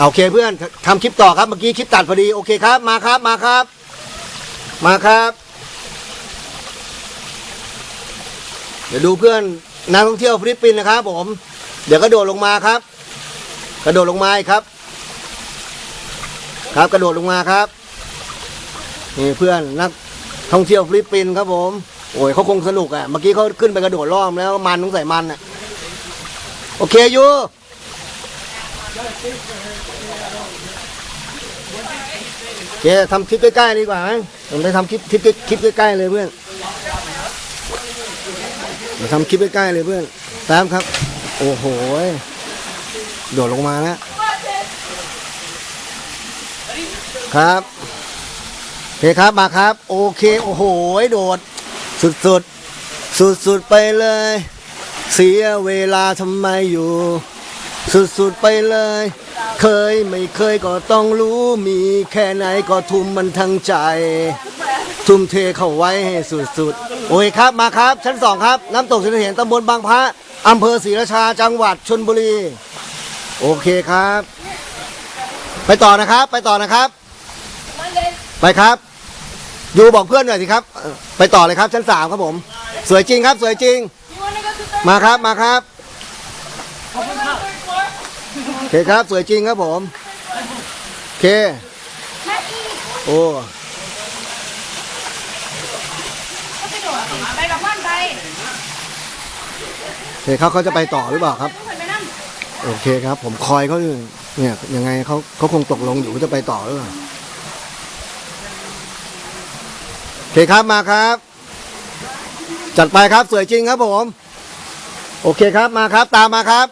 โอเคเพื่อนทำคลิปต่อครับเมื่อกี้คลิปตัดพอดีโอเคครับ มาครับมาครับ มาครับ เดี๋ยวดูเพื่อนนักท่องเที่ยวฟิลิปปินส์นะครับ ผม เดี๋ยวกระโดดลงมาครับ กระโดดลงมาครับ ครับกระโดดลงมาครับนี่เพื่อนนักท่องเที่ยวฟิลิปปินส์ครับ ผมโอ้ยเขาคงสนุกอะเมื่อกี้เขาขึ้นไปกระโดดรอบแล้วมันต้องใส่มันอะโอเคอยูโอ เคทำคลิปใกล้ๆดีกว่าไหมผมไปทำคลิปคลิปคลิปใกล้ๆเลยเพื่อนมาทำคลิปใกล้ๆเลยเพื่อนแป๊บครับ โอ้โหโดดลงมาแล้วครับโอเคครับมาครับ โอเค โอ้โหโดด สุดสุดสุดสุดๆ ไปเลย เสียเวลาทำไมอยู่ สุดสุดๆไปเลย เคยไม่เคยก็ต้องรู้มีแค่ไหนก็ทุ่มมันทั้งใจ ทุ่มเทเข้าไว้ให้สุดสุดๆโอเคครับมาครับ ชั้นสองครับ น้ำตกสินเห็นตำบลบางพระอำเภอศรีราชาจังหวัดชนบุรี โอเคครับ ไปต่อนะครับ ไปต่อนะครับ ไปครับยูบอกเพื่อนหน่อยสิครับ ไปต่อเลยครับชั้นสามครับผม สวยจริงครับ สวยจริง มาครับมาครับโอ เคครับสวยจริงครับผมโอเคโอ้ไปกับบ้านไปโอเคเขาเขาจะไปต่อหรือเปล่าครับ โอเคครับ ผมคอยเขาอยู่เนี่ยยังไงเขาเขาคงตกลงอยู่ว่าจะไปต่อหรือเปล่าโอเคครับมาครับ จัดไปครับสวยจริงครับผม โอเคครับมาครับ ตามมาครับ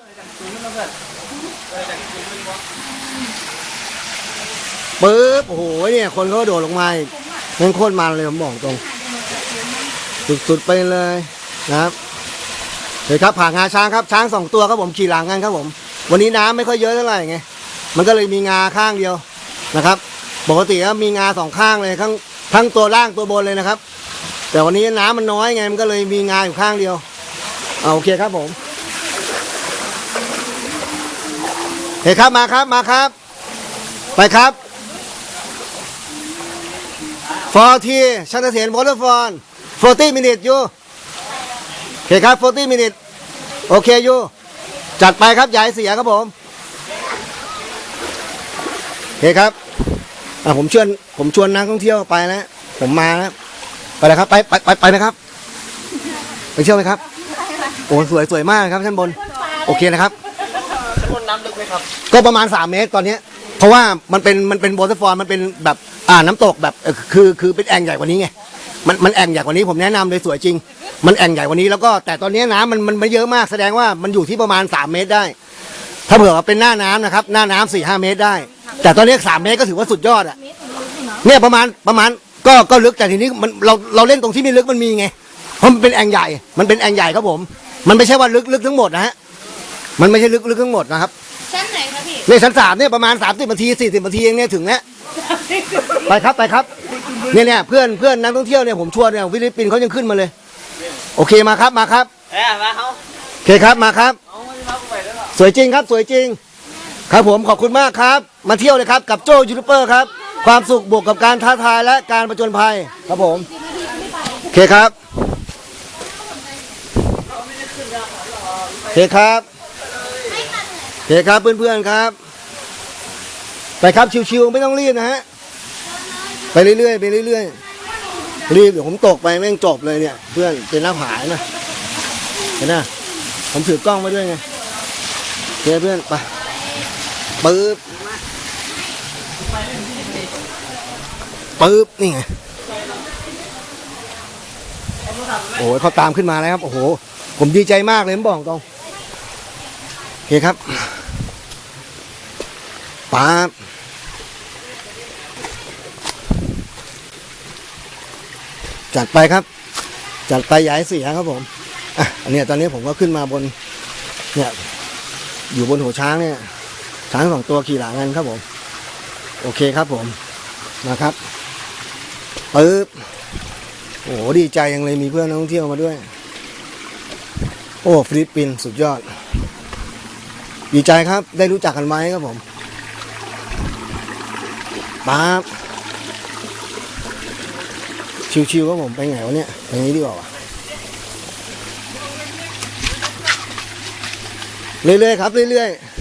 ปึ๊บโอ้โหเนี่ยคนเขาก็โดดลงมาอีกนั่นโคตรมันเลยผมบอกตรง สุดๆไปเลยนะครับเดี๋ยวครับผ่างาช้างครับช้างสองตัวครับผมขี่หลังกันครับผม วันนี้น้ำไม่ค่อยเยอะเท่าไหร่ไงมันก็เลยมีงาข้างเดียวนะครับ ปกติก็มีงาสองข้างเลยทั้งทั้งตัวล่างตัวบนเลยนะครับ แต่วันนี้น้ำมันน้อยไงมันก็เลยมีงาอยู่ข้างเดียวเอาโอเคครับผมเฮ้ยครับมาครับมาครับ ไปครับ ฟอร์ทีชันเสียนวอเตอร์ฟอน40 minutes อยู่โอเคครับ40 minutes โอเคอยู่จัดไปครับอย่าให้เสียครับผมโอเคครับอะผมชวนผมชวนนักท่องเที่ยวไปนะ ผมมานะไปเลยครับไปไปไปไปนะครับ ไปเที่ยวไหมครับ โอ้สวยสวยมากครับชั้นบน โอเคนะครับชั้นบนน้ำลึกไหมครับ ก็ประมาณ 3 เมตรตอนเนี้ย เพราะว่ามันเป็นมันเป็นโบสฟอร์มันเป็นแบบอ่าน้ำตกแบบเอ่อคือคือเป็นแอ่งใหญ่กว่านี้ไงมันมันแอ่งใหญ่กว่านี้ผมแนะนำเลยสวยจริง มันแอ่งใหญ่กว่านี้แล้วก็แต่ตอนนี้น้ำมันมันไม่เยอะมากแสดงว่ามันอยู่ที่ประมาณ 3 เมตรได้ ถ้าเผื่อว่าเป็นหน้าน้ำนะครับหน้าน้ำสี่ห้าเมตรได้ แต่ตอนนี้สามเมตรก็ถือว่าสุดยอดอะเนี่ยประมาณประมาณก็ก็ลึกแต่ทีนี้มันเราเราเล่นตรงที่ไม่ลึกมันมีไงเพราะมันเป็นแอ่งใหญ่ มันเป็นแอ่งใหญ่ครับผม มันไม่ใช่ว่าลึกลึกทั้งหมดนะฮะมันไม่ใช่ลึกลึกทั้งหมดนะครับ ชั้นไหนคะพี่เนี่ยชั้นสามเนี่ยประมาณ30นาที40นาทีเองเนี่ยถึงแล้วไปครับไปครับเนี่ยเนี่ยเพื่อนเพื่อนนักท่องเที่ยวเนี่ยผมชวนเนี่ยฟิลิปปินส์เขายังขึ้นมาเลย โอเคมาครับมาครับเอ้ยมาเขาโอเคครับมาครับเอาไม่ได้มาไปแล้วหรอสวยจริงครับสวยจริง ครับผมขอบคุณมากครับ มาเที่ยวเลยครับกับโจยูทูบเบอร์ครับ ความสุขบวกกับการท้าทายและการประจนภัยครับผมโอเคครับโอเคครับโอ เคครับเพื่อนๆครับ ไปครับชิวๆไม่ต้องรีบนะฮะ ไปเรื่อยๆไปเรื่อยๆ รีบเดี๋ยวผมตกไปแม่งจบเลยเนี่ย เพื่อนเป็นหน้าผานะเห็นไหมผมถือกล้องมาด้วยไงเพื่อนเพื่อนไปปึ๊บปึ๊บนี่ไงโอ้ยเขาตามขึ้นมาแล้วครับ โอ้โห ผมดีใจมากเลยผมบอกตรง โอเคครับป๊าบจัดไปครับ จัดไปย้ายเสียครับผมอะอันเนี้ยตอนนี้ผมก็ขึ้นมาบน เนี่ย อยู่บนหัวช้างเนี่ย ช้างสองตัวขี่หลังกันครับผม โอเคครับผมนะครับปึ๊บโอ้โหดีใจยังเลยมีเพื่อนนักท่องเที่ยวมาด้วย โอ้ฟิลิปปินส์สุดยอด ดีใจครับ ได้รู้จักกันไหมครับผมปั๊บชิวๆครับผม ไปไงวะเนี่ยอย่างนี้ดีกว่าวะเรื่อยๆครับ เรื่อยๆ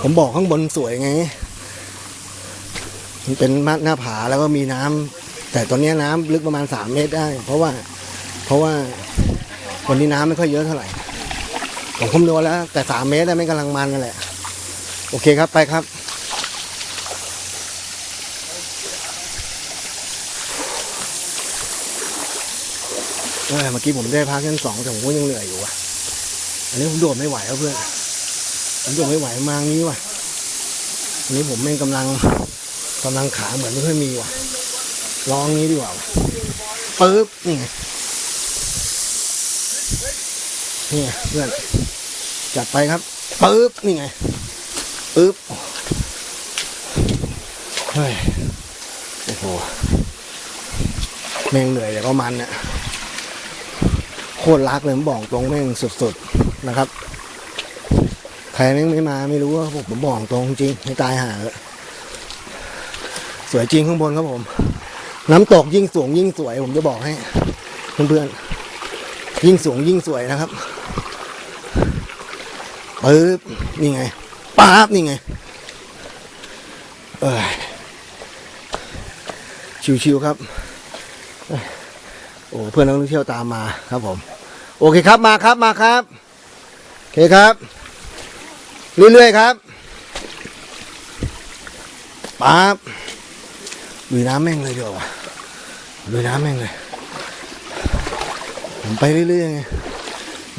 ผมบอกข้างบนสวยไง มันเป็นหน้าผาแล้วก็มีน้ำ แต่ตอนนี้น้ำลึกประมาณสามเมตรได้ เพราะว่าเพราะว่าวันนี้น้ำไม่ค่อยเยอะเท่าไหร่ผมคำนวณแล้ว แต่สามเมตรได้ไม่กำลังมันนั่นแหละ โอเคครับไปครับเมื่อกี้ผมได้พักชั้นสองแต่ผมก็ยังเหนื่อยอยู่ว่ะ อันนี้ผมโดดไม่ไหวแล้วเพื่อนผมโดดไม่ไหวมางี้ว่ะอันนี้ผมแม่งกำลังกำลังขาเหมือนไม่ค่อยมีว่ะ ลองงี้ดีกว่าว่ะปึ๊บนี่ไงนี่ไงเพื่อนจัดไปครับปึ๊บนี่ไงปึ๊บเฮ้ยโอ้โหแม่งเหนื่อยแต่ก็มันเนี่ยโคตรรักเลยผมบอกตรงแม่งสุดๆนะครับใครแม่งไม่มาไม่รู้ว่าผมผมบอกตรงจริงไม่ตายหาเลยสวยจริงข้างบนครับผม น้ำตกยิ่งสูงยิ่งสวย ผมจะบอกให้ เพื่อนๆยิ่งสูงยิ่งสวยนะครับปึ๊บนี่ไงป๊าบนี่ไง เอยชิวๆครับโอ้เพื่อนนักท่องเที่ยวตามมาครับผม โอเคครับมาครับมาครับโอเคครับ เรื่อยๆครับป๊าบ ลุยน้ำแม่งเลยเดี๋ยววะลุยน้ำแม่งเลย ผมไปเรื่อยๆไง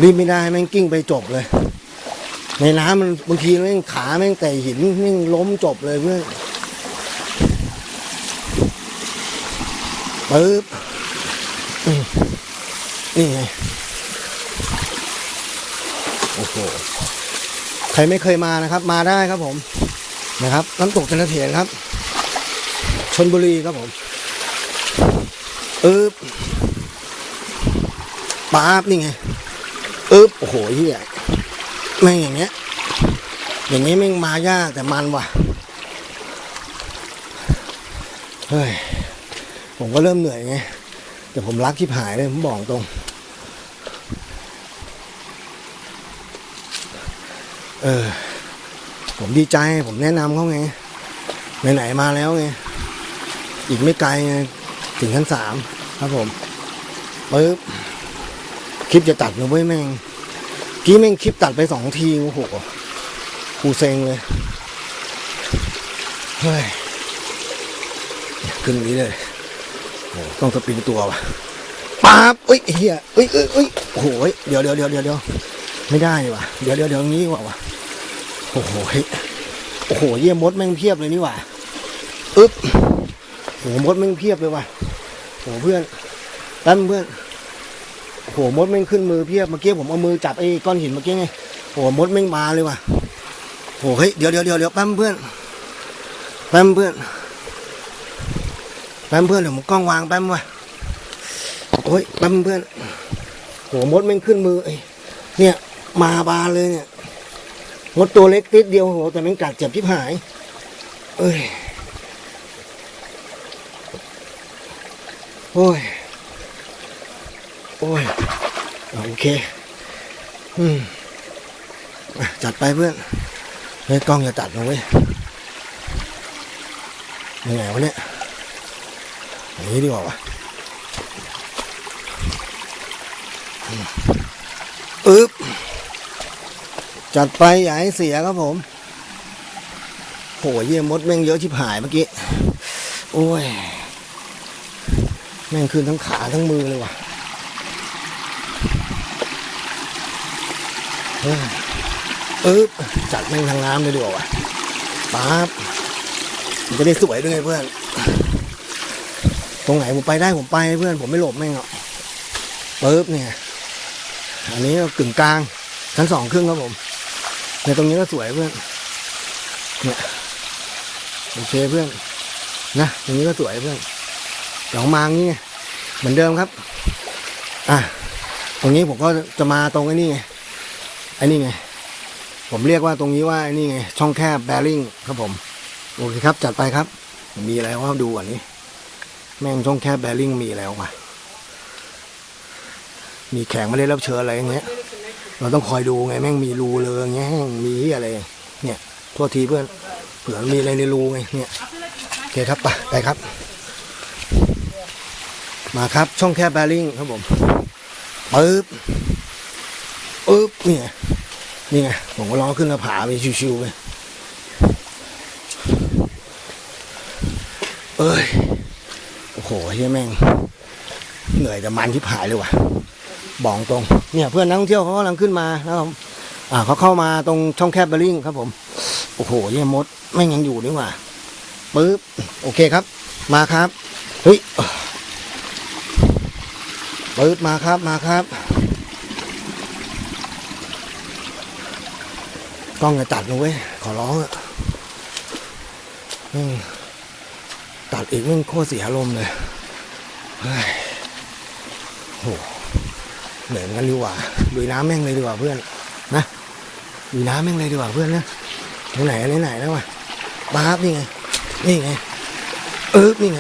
รีบไม่ได้แม่งกิ้งไปจบเลย ในน้ำมันบางทีแม่งขาแม่งแต่หินแม่งล้มจบเลยเพื่อนปึ๊บนี่ไงโอ้โหใครไม่เคยมานะครับ มาได้ครับผมนะครับน้ำตกจันทเถียนครับ ชนบุรีครับผมอึ๊บป๊าบนี่ไงอึ๊บโอ้โหเฮียแม่งอย่างเงี้ย อย่างงี้แม่งมายากแต่มันว่ะเฮ้ยผมก็เริ่มเหนื่อยไงแต่ผมรักที่หายเลยผมบอกตรง เออ ผมดีใจผมแนะนำเขาไงไหนๆมาแล้วไง อีกไม่ไกลถึงชั้นสามครับผมปึ๊บคลิปจะตัดนะเว้ยแม่งกี้แม่งคลิปตัดไปสองทีโอ้โหกูเซ็งเลยเฮ้ยขึ้นนี้เลยโอ้ต้องสปริงตัวว่ะป๊าบเอ้ยเฮียเอ้ยเอ้ยเอ้ยโอ้โหเดี๋ยวเดี๋ยวเดี๋ยวเดี๋ยวเดี๋ยวไม่ได้ว่ะเดี๋ยวเดี๋ยวเดี๋ยวงี้ว่ะว่ะโอ้โหโอ้โหเยี่ยมดแม่งเพียบเลยนี่ว่ะอึ๊บ โอ้โหมดแม่งเพียบเลยว่ะโอ้โหเพื่อนแป๊บเพื่อนโอ้โหมดแม่งขึ้นมือเพียบเมื่อกี้ผมเอามือจับไอ้ก้อนหินเมื่อกี้ไงโอ้โหมดแม่งมาเลยว่ะโอ้โหเฮ้ยเดี๋ยวเดี๋ยวเดี๋ยวเดี๋ยวแป๊บเพื่อนแป๊บเพื่อนแป๊บเพื่อนเดี๋ยวผมกล้องวางแป๊บว่ะโอ้ยแป๊บเพื่อนโหมดแม่งขึ้นมือไอ้เนี่ยมาบานเลยเนี่ยมดตัวเล็กติดเดียวโหแต่แม่งกัดเจ็บทิพหาย เอ้ย โอ้ย โอ้ย โอเค อืม จัดไปเพื่อนเฮ้ยกล้องอย่าตัดนะเว้ยยังไงวะเนี่ยอย่างนี้ดีกว่าวะอึ๊บ จัดไปอย่าให้เสียครับผม โหเยี่ยมดแม่งเยอะชิบหายเมื่อกี้ โอ้ย แม่งขึ้นทั้งขาทั้งมือเลยว่ะเฮ้ยอึ๊บจัดแม่งทางน้ำเลยดีกว่าป๊าบมันจะได้สวยด้วยไงเพื่อน ตรงไหนผมไปได้ผมไปเพื่อน ผมไม่หลบแม่งหรอกปึ๊บเนี่ย อันนี้ก็กึ่งกลาง ชั้นสองครึ่งครับผมเนี่ยตรงนี้ก็สวยเพื่อน เนี่ยโอเคเพื่อน นะตรงนี้ก็สวยเพื่อน หลองมางนี่ไงเหมือนเดิมครับ อะตรงนี้ผมก็จะมาตรงไอ้นี่ไงไอ้นี่ไง ผมเรียกว่าตรงนี้ว่าไอ้นี่ไง ช่องแคบแบริ่งครับผม โอเคครับ จัดไปครับ มีอะไรว่าดูก่อนนี้ แม่งช่องแคบแบริ่งมีแล้วว่ะ มีแขกไม่ได้รับเชิญอะไรอย่างเงี้ย เราต้องคอยดูไง แม่งมีรูเลยอย่างเงี้ยมีอะไร เนี่ยโทษทีเพื่อน เผื่อมีอะไรในรูไง เนี่ยโอเคครับไปไปครับ มาครับช่องแคบแบริ่งครับผมปึ๊บปึ๊บนี่ไงนี่ไงผมก็ล้อขึ้นกระผาไปชิวๆไปเอ้ยโอ้โหเฮียแม่ง เหนื่อยแต่มันที่ผายเลยว่ะบอกตรง เนี่ยเพื่อนนักท่องเที่ยวเขากำลังขึ้นมานะครับอ่าเขาเข้ามาตรงช่องแคบเบลลิงครับผม โอ้โหเนี่ยมดแม่งยังอยู่นี่หว่าปึ๊บโอเคครับ มาครับ เฮ้ย ปึ๊บมาครับมาครับ กล้องจะตัดนะเว้ย ขอร้องอะตัดอีกแม่งโคตรเสียอารมณ์เลยเฮ้ยโหเหนื่อยเดือนกันดีกว่าลุยน้ำแม่งเลยดีกว่าเพื่อน นะลุยน้ำแม่งเลยดีกว่าเพื่อนนะไหนไหนไหนแล้ววะบ้าบนี่ไง นี่ไงเอ๊บนี่ไง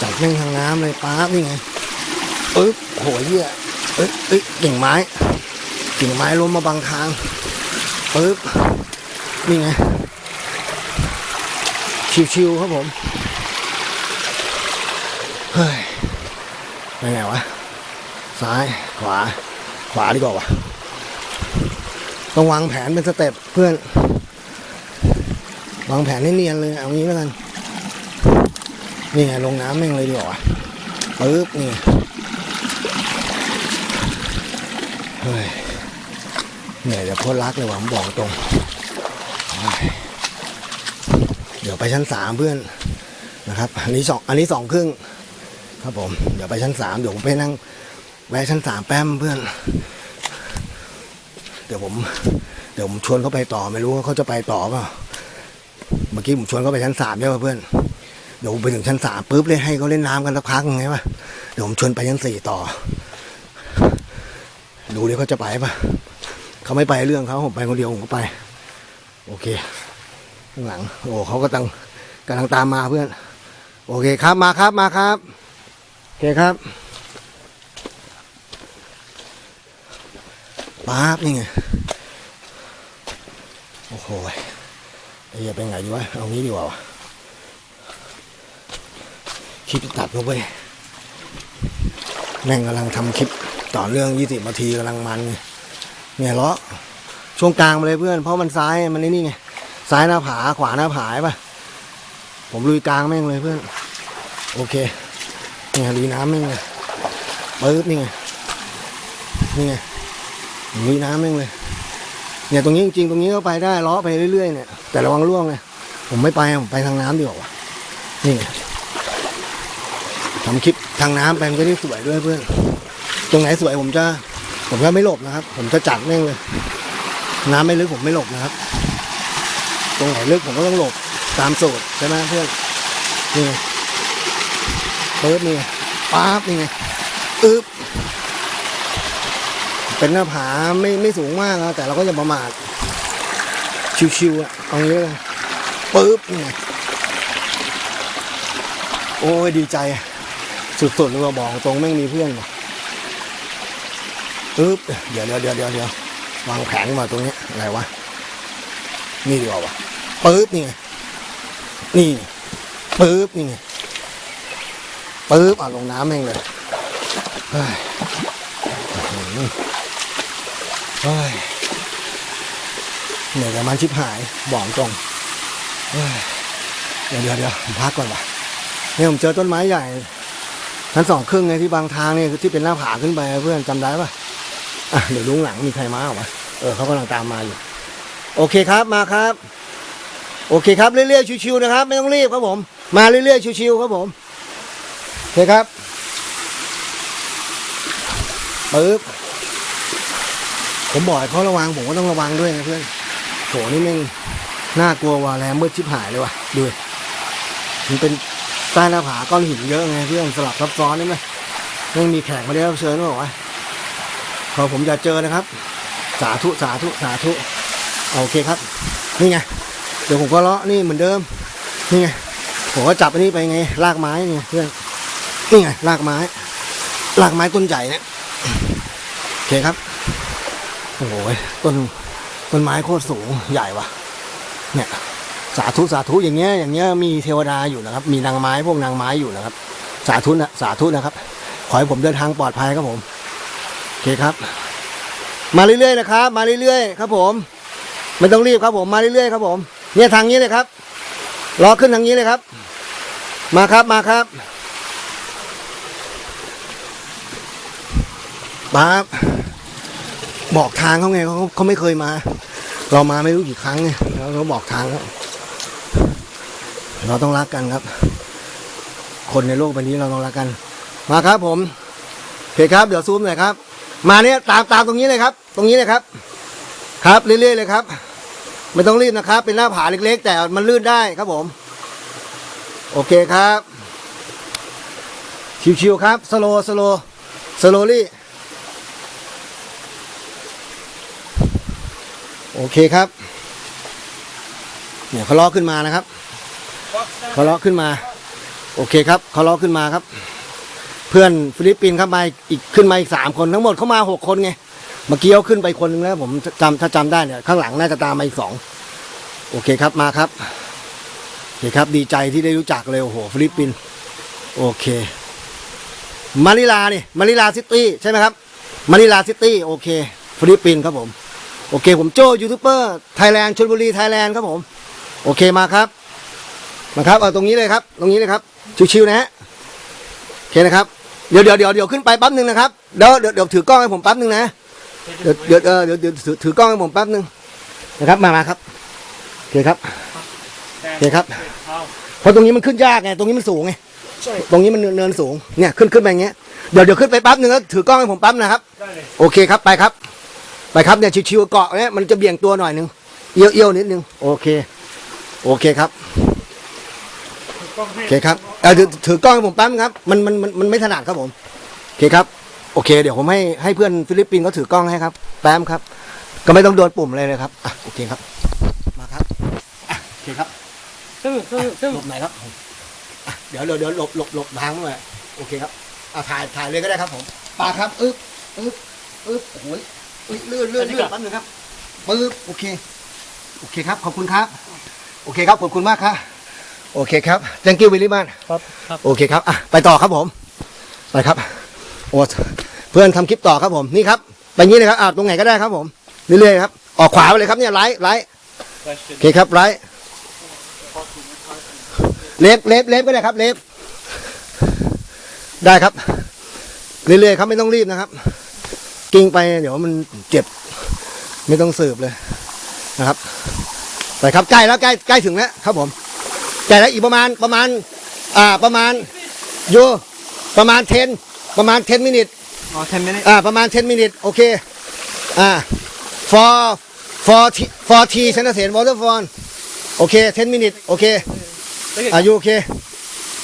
จับแม่งทางน้ำเลยป๊าบนี่ไง เอ๊บโหเหี้ยเอ๊ะเอ๊ะกิ่งไม้ กิ่งไม้ล้มมาบังทางปึ๊บนี่ไงชิวๆครับผม เฮ้ยไปไหนวะ ซ้ายขวา ขวาดีกว่าวะต้องวางแผนเป็นสเต็ปเพื่อน วางแผนให้เนียนเลยเอางี้แล้วกัน นี่ไงลงน้ำแม่งเลยดีกว่าวะปึ๊บนี่ไง เฮ้ยเหนื่อยแต่โคตรรักเลยว่ะผมบอกตรง เดี๋ยวไปชั้นสามเพื่อนนะครับ อันนี้สองอันนี้สองครึ่งครับผม เดี๋ยวไปชั้นสามเดี๋ยวผมไปนั่งแวะชั้นสามแป๊มเพื่อน เดี๋ยวผม เดี๋ยวผมชวนเขาไปต่อไม่รู้ว่าเขาจะไปต่อเปล่าเมื่อกี้ผมชวนเขาไปชั้นสามใช่ป่ะเพื่อน เดี๋ยวผมไปถึงชั้นสามปุ๊บเลยให้เขาเล่นน้ำกันสักพักไงวะเดี๋ยวผมชวนไปชั้นสี่ต่อ ดูดิเขาจะไปป่ะเขาไม่ไปเรื่องเขาผมไปคนเดียวผมก็ไป โอเคข้างหลัง โอ้เขาก็ตังกำลังตามมาเพื่อน โอเคครับมาครับมาครับโอเคครับป๊าบนี่ไงโอ้โหไอ้เหี้ยเป็นไงดีวะเอางี้ดีกว่าคลิปตัดเข้าไปแม่งกำลังทำคลิป ต่อเรื่องยี่สิบนาทีกำลังมัน เนี่ยเลาะช่วงกลางมาเลยเพื่อน เพราะมันซ้ายมันนี่นี่ไงซ้ายหน้าผาขวาหน้าผาใช่ปะผมลุยกลางแม่งเลยเพื่อน โอเคเนี่ยลุยน้ำแม่งเลยปึ๊บนี่ไงนี่ไงมีน้ำแม่งเลย เนี่ยตรงนี้จริงๆตรงนี้ก็ไปได้เล้อไปเรื่อยๆเนี่ยแต่ระวังร่วงเลยผมไม่ไปผมไปทางน้ำดีกว่านี่ไงทำคลิปทางน้ำไปมันจะได้สวยด้วยเพื่อน ตรงไหนสวยผมจะผมจะไม่หลบนะครับ ผมจะจัดแม่งเลย น้ำไม่ลึกผมไม่หลบนะครับ ตรงไหนลึกผมก็ต้องหลบตามสูตรใช่ไหมเพื่อนนี่เปิดนี่ป๊าบนี่ไงอึ๊บเป็นหน้าผาไม่ไม่สูงมากนะแต่เราก็จะประมาทชิวๆอะเอางี้เลยปึ๊บเนี่ยโอ้ยดีใจ สุดๆเลยว่าบอกตรงแม่งมีเพื่อนว่ะ ปึ๊บเดี๋ยวเดี๋ยวเดี๋ยวเดี๋ยวเดี๋ยววางแผนมาตรงนี้อะไรวะนี่ดีกว่าวะปึ๊บนี่ไงนี่ปึ๊บนี่ไงปึ๊บอะลงน้ำแม่งเลยเฮ้ยเฮ้ยเหนื่อยกับมันชิบหายบอกตรงเฮ้ยเดี๋ยวเดี๋ยวเดี๋ยวผมพักก่อนว่ะเนี่ยผมเจอต้นไม้ใหญ่ชั้นสองครึ่งไงที่บางทางเนี่ยที่เป็นหน้าผาขึ้นไปเพื่อนจำได้ป่ะ เดี๋ยวลุงหลังมีใครมาเหรอวะเออเขากำลังตามมาอยู่ โอเคครับมาครับ โอเคครับเรื่อยๆชิวๆนะครับ ไม่ต้องรีบครับผม มาเรื่อยๆชิวๆครับผมโอเคครับปึ๊บผมบอกให้เขาระวังผมก็ต้องระวังด้วยนะเพื่อนโถนี่แม่งน่ากลัวว่ะแรงมืดชิบหายเลยว่ะดูมันเป็นใต้หน้าผาก้อนหินเยอะไงเพื่อนสลับซับซ้อนนี่ไหมแม่งมีแขกมาได้รับเชิญด้วยบอกว่า อผมจะเจอนะครับ สาธุสาธุสาธุโอเคครับ นี่ไงเดี๋ยวผมก็เลาะนี่เหมือนเดิม นี่ไงผมก็จับอันนี้ไปไงลากไม้นี่ไงเพื่อนนี่ไงลากไม้ลากไม้ต้นใหญ่เนี่ยโอเคครับโอ้โหต้นต้นไม้โคตรสูงใหญ่วะเนี่ยสาธุสาธุอย่างเงี้ยอย่างเงี้ยมีเทวดาอยู่นะครับ มีนางไม้พวกนางไม้อยู่นะครับ สาธุนะสาธุนะครับ ขอให้ผมเดินทางปลอดภัยครับผม เคครับ มาเรื่อยๆนะครับ มาเรื่อยๆครับผมไม่ต้องรีบครับผมมาเรื่อยๆครับผมเนี่ยทางนี้เลยครับรอขึ้นทางนี้เลยครับ มาครับมาครับป๊าบบอกทางเขาไงเขาเขาไม่เคยมา เรามาไม่รู้กี่ครั้งไงแล้วเขาบอกทางแล้วเราต้องรักกันครับ คนในโลกใบนี้เราต้องรักกัน มาครับผมโอเคครับ เดี๋ยวซูมหน่อยครับ มาเนี่ยตามตามตรงนี้เลยครับ ตรงนี้เลยครับ ครับเรื่อยๆเลยครับ ไม่ต้องรีบนะครับ เป็นหน้าผาเล็ก ๆ แต่มันลื่นได้ครับผม โอเคครับ ชิวๆครับสโลสโลสโลลี่โอเคครับเนี่ยเขาล้อขึ้นมานะครับเขาล้อขึ้นมา โอเคครับเขาล้อขึ้นมาครับ เพื่อนฟิลิปปินส์ครับมาอีกขึ้นมาอีกสามคนทั้งหมดเขามาหกคนไงเมื่อกี้เขาขึ้นไปคนหนึงแล้วผมจำถ้าจำได้เนี่ยข้างหลังน่าจะตามมาอีกสองโอเคครับมาครับโอเคครับดีใจที่ได้รู้จักเลยโอ้โหฟิลิปปินส์โอเคมานิลานี่มานิลาซิตี้ใช่ไหมครับมานิลาซิตี้โอเคฟิลิปปินส์ครับผมโอเค ผมโจยูทูบเบอร์ไทยแลนด์ชลบุรีไทยแลนด์ครับผมโอเคมาครับมาครับเอาตรงนี้เลยครับ ตรงนี้เลยครับ ชิวๆนะฮะโอเคนะครับ เดี๋ยวเดี๋ยวเดี๋ยวเดี๋ยวขึ้นไปแป๊บหนึ่งนะครับเดี๋ยวเดี๋ยวเดี๋ยวถือกล้องให้ผมแป๊บหนึ่งนะเดี๋ยวเดี๋ยวเออเดี๋ยวเดี๋ยวถือถือกล้องให้ผมแป๊บหนึ่งนะครับมามาครับโอเคครับโอเคครับเพราะตรงนี้มันขึ้นยากไงตรงนี้มันสูงไงตรงนี้มันเนินเนินสูงเนี่ยขึ้นขึ้นไปอย่างเงี้ยเดี๋ยวเดี๋ยวขึ้นไปแป๊บหนึ่งแล้วถือกล้องให้ผมแป๊บนะครับโอเคครับไปครับไปครับเนี่ยชิวๆเกาะเนี่ยมันจะเบี่ยงตัวหน่อยนึงเอี้ยวเอี้ยวนิดนึงโอเค โอเคครับ โอเคครับเออถือถือกล้องให้ผมแป๊บนึงครับมันมันมันมันไม่ถนัดครับผมโอเคครับ โอเค เดี๋ยวผมให้ให้เพื่อนฟิลิปปินส์เขาถือกล้องให้ครับ แป๊บครับ ก็ไม่ต้องโดนปุ่มอะไรเลยครับอะโอเคครับ มาครับอะโอเคครับซึ่งซึ่งซึ่งหลบไหนอยครับอะเดี๋ยวเดี๋ยวเดี๋ยวหลบหลบหลบทางหน่อยโอเคครับอะถ่ายถ่ายเลยก็ได้ครับผมปาครับอึ๊บอึ๊บอึ๊บโอ้โหอุ๊ยเลื่อนเลื่อนเลื่อนแป๊บนึงครับปึ๊บโอเค โอเคครับ ขอบคุณครับ โอเคครับ ขอบคุณมากครับ โอเคครับ thank you very much ครับครับโอเคครับอะไปต่อครับผมไปครับโอ้เพื่อนทำคลิปต่อครับผมนี่ครับไปงี้เลยครับอ่าตรงไหนก็ได้ครับผมเรื่อยๆครับออกขวาไปเลยครับเนี่ยไลท์ไลท์โอเคครับไลท์เล็บเล็บเล็บก็ได้ครับเล็บได้ครับ เรื่อยๆครับไม่ต้องรีบนะครับ กิ้งไปเดี๋ยวมันเจ็บ ไม่ต้องสืบเลยนะครับ ไปครับใกล้แล้วใกล้ใกล้ถึงแล้วครับผม ใกล้แล้วอีกประมาณประมาณ อ่าประมาณอยู่ประมาณเทนประมาณ10 minute อ๋อเทนไม่ได้อ่าประมาณ10 minute โอเคอ่า for for t for t ชนะเสน waterfall โอเค10 minute โอเคอายุโอเค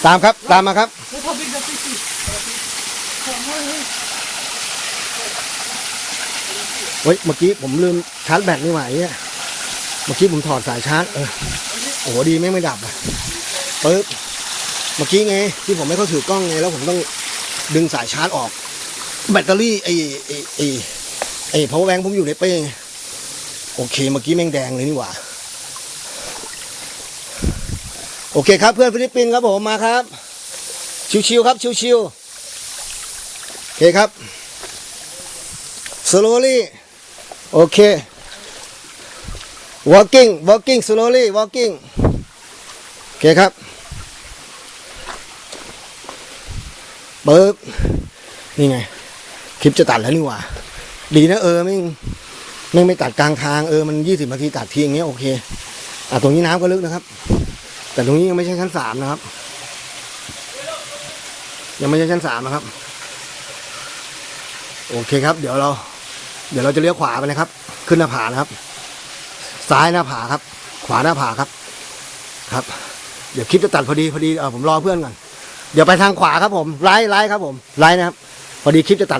ตามครับตามมาครับเฮ้ยเมื่อกี้ผมลืมชาร์จแบตนี่หว่าไอ้เนี่ยเมื่อกี้ผมถอดสายชาร์จเออ โอ้ดีไม่ไม่ดับอะปึ๊บเมื่อกี้ไง ที่ผมไม่เข้าถือกล้องไงแล้วผมต้องดึงสายชาร์จออก แบตเตอรี่ไอ้ไอ้ไอ้ไอ้ power bank ผมอยู่ในเป้งโอเค เมื่อกี้แม่งแดงเลยนี่หว่า โอเคครับเพื่อนฟิลิปปินส์ครับผมมาครับ ชิวๆครับ ชิวๆโอเคครับ slowly โอเค walking walking slowly walking โอเคครับเบิบนี่ไง คลิปจะตัดแล้วนี่หว่า ดีนะเออไม่ไม่ไม่ตัดกลางทางเออมันยี่สิบนาทีตัดทีอย่างเงี้ยโอเคอะตรงนี้น้ำก็ลึกนะครับ แต่ตรงนี้ยังไม่ใช่ชั้นสามนะครับ ยังไม่ใช่ชั้นสามนะครับ โอเคครับ เดี๋ยวเรา เดี๋ยวเราจะเลี้ยวขวาไปนะครับ ขึ้นหน้าผานะครับ ซ้ายหน้าผาครับ ขวาหน้าผาครับ ครับ เดี๋ยวคลิปจะตัดพอดีพอดีเออผมรอเพื่อนก่อนเดี๋ยวไปทางขวาครับผมไล่ไล่ครับผมไล่นะครับ พอดีคลิปจะตัด